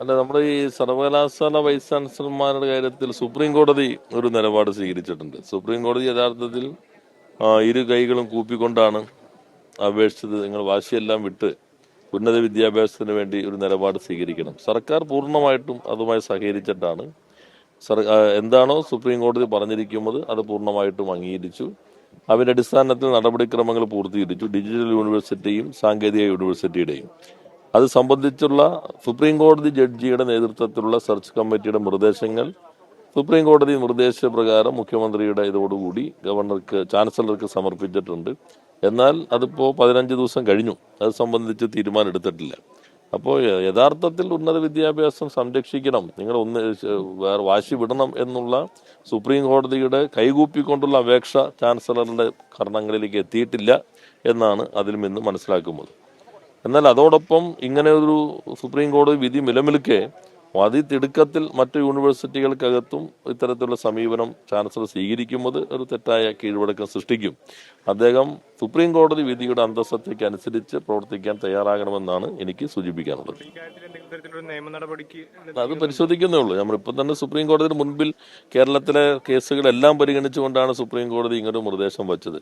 അല്ല നമ്മൾ ഈ സർവകലാശാല വൈസ് ചാൻസലർമാരുടെ കാര്യത്തിൽ സുപ്രീം കോടതി ഒരു നിലപാട് സ്വീകരിച്ചിട്ടുണ്ട്. സുപ്രീം കോടതി യഥാർത്ഥത്തിൽ ഇരു കൈകളും കൂപ്പിക്കൊണ്ടാണ് അപേക്ഷിച്ചത്. നിങ്ങൾ വാശിയെല്ലാം വിട്ട് ഉന്നത വിദ്യാഭ്യാസത്തിന് വേണ്ടി ഒരു നിലപാട് സ്വീകരിക്കണം. സർക്കാർ പൂർണമായിട്ടും അതുമായി സഹകരിച്ചിട്ടാണ് സർ എന്താണോ സുപ്രീം കോടതി പറഞ്ഞിരിക്കുന്നത് അത് പൂർണമായിട്ടും അംഗീകരിച്ചു. അതിന്റെ അടിസ്ഥാനത്തിൽ നടപടിക്രമങ്ങൾ പൂർത്തീകരിച്ചു. ഡിജിറ്റൽ യൂണിവേഴ്സിറ്റിയും സാങ്കേതിക യൂണിവേഴ്സിറ്റിയുടെയും. അത് സംബന്ധിച്ചുള്ള സുപ്രീം കോടതി ജഡ്ജിയുടെ നേതൃത്വത്തിലുള്ള സെർച്ച് കമ്മിറ്റിയുടെ നിർദ്ദേശങ്ങൾ സുപ്രീം കോടതി നിർദ്ദേശപ്രകാരം മുഖ്യമന്ത്രിയുടെ ഇതോടുകൂടി ഗവർണർക്ക് ചാൻസലർക്ക് സമർപ്പിച്ചിട്ടുണ്ട്. എന്നാൽ അതിപ്പോൾ പതിനഞ്ച് ദിവസം കഴിഞ്ഞു. അത് സംബന്ധിച്ച് തീരുമാനം എടുത്തിട്ടില്ല അപ്പോൾ യഥാർത്ഥത്തിൽ ഉന്നത വിദ്യാഭ്യാസം സംരക്ഷിക്കണം. നിങ്ങൾ ഒന്ന് വേറെ വാശി വിടണം എന്നുള്ള സുപ്രീം കോടതിയുടെ കൈകൂപ്പിക്കൊണ്ടുള്ള അപേക്ഷ ചാൻസലറുടെ കർണങ്ങളിലേക്ക് എത്തിയിട്ടില്ല എന്നാണ് അതിൽ നിന്ന് മനസ്സിലാക്കുന്നത്. എന്നാൽ അതോടൊപ്പം ഇങ്ങനെ ഒരു സുപ്രീം കോടതി വിധി നിലനിൽക്കെ അതിതിടുക്കത്തിൽ മറ്റ് യൂണിവേഴ്സിറ്റികൾക്കകത്തും ഇത്തരത്തിലുള്ള സമീപനം ചാൻസലർ സ്വീകരിക്കുന്നത് ഒരു തെറ്റായ കീഴ്വഴക്കം സൃഷ്ടിക്കും. അദ്ദേഹം സുപ്രീം കോടതി വിധിയുടെ അന്തസ്സത്തേക്ക് അനുസരിച്ച് പ്രവർത്തിക്കാൻ തയ്യാറാകണമെന്നാണ് എനിക്ക് സൂചിപ്പിക്കാനുള്ളത്. അത് പരിശോധിക്കുന്നേ ഉള്ളൂ. നമ്മളിപ്പോൾ തന്നെ സുപ്രീം കോടതിയുടെ മുൻപിൽ കേരളത്തിലെ കേസുകളെല്ലാം പരിഗണിച്ചുകൊണ്ടാണ് സുപ്രീം കോടതി ഇങ്ങനൊരു നിർദ്ദേശം വച്ചത്.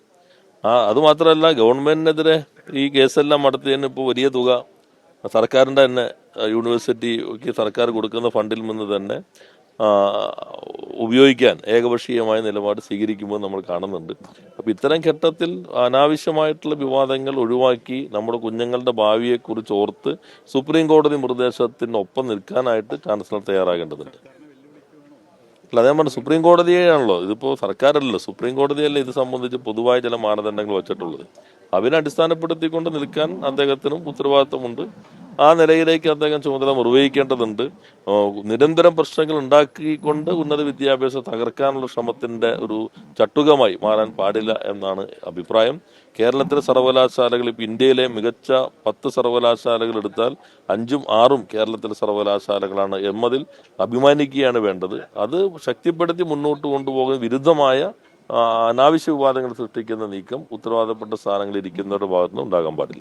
ആ അതുമാത്രമല്ല ഗവൺമെന്റിനെതിരെ ഈ കേസെല്ലാം നടത്തിയതിന് ഇപ്പോൾ വലിയ തുക സർക്കാരിന്റെ തന്നെ യൂണിവേഴ്സിറ്റിക്ക് സർക്കാർ കൊടുക്കുന്ന ഫണ്ടിൽ നിന്ന് തന്നെ ഉപയോഗിക്കാൻ ഏകപക്ഷീയമായ നിലപാട് സ്വീകരിക്കുമ്പോൾ നമ്മൾ കാണുന്നുണ്ട്. അപ്പോൾ ഇത്തരം ഘട്ടത്തിൽ അനാവശ്യമായിട്ടുള്ള വിവാദങ്ങൾ ഒഴിവാക്കി നമ്മുടെ കുഞ്ഞുങ്ങളുടെ ഭാവിയെക്കുറിച്ച് ഓർത്ത് സുപ്രീം കോടതി നിർദ്ദേശത്തിനൊപ്പം നിൽക്കാനായിട്ട് ചാൻസലർ തയ്യാറാകേണ്ടതുണ്ട്. അല്ല അതേ പറഞ്ഞു സുപ്രീം കോടതിയാണല്ലോ. ഇതിപ്പോൾ സർക്കാരല്ലോ സുപ്രീം കോടതിയല്ലേ ഇത് സംബന്ധിച്ച് പൊതുവായ ചില മാനദണ്ഡങ്ങൾ വെച്ചിട്ടുള്ളത്. അതിനെ അടിസ്ഥാനപ്പെടുത്തിക്കൊണ്ട് നിൽക്കാൻ അദ്ദേഹത്തിനും ഉത്തരവാദിത്തമുണ്ട് ആ നിലയിലേക്ക് അദ്ദേഹം ചുമതല നിർവഹിക്കേണ്ടതുണ്ട്. നിരന്തരം പ്രശ്നങ്ങൾ ഉണ്ടാക്കിക്കൊണ്ട് ഉന്നത വിദ്യാഭ്യാസം തകർക്കാനുള്ള ശ്രമത്തിന്റെ ഒരു ചട്ടുകമായി മാറാൻ പാടില്ല എന്നാണ് അഭിപ്രായം. കേരളത്തിലെ സർവകലാശാലകൾ ഇപ്പം ഇന്ത്യയിലെ മികച്ച പത്ത് സർവകലാശാലകൾ എടുത്താൽ അഞ്ചും ആറും കേരളത്തിലെ സർവകലാശാലകളാണ് എന്നതിൽ അഭിമാനിക്കുകയാണ് വേണ്ടത്. അത് ശക്തിപ്പെടുത്തി മുന്നോട്ട് കൊണ്ടുപോകുന്ന വിരുദ്ധമായ അനാവശ്യ വിവാദങ്ങൾ സൃഷ്ടിക്കുന്ന നീക്കം ഉത്തരവാദപ്പെട്ട സ്ഥാനങ്ങളിൽ ഇരിക്കുന്നവരുടെ ഭാഗത്തുനിന്ന് ഉണ്ടാകാൻ പാടില്ല.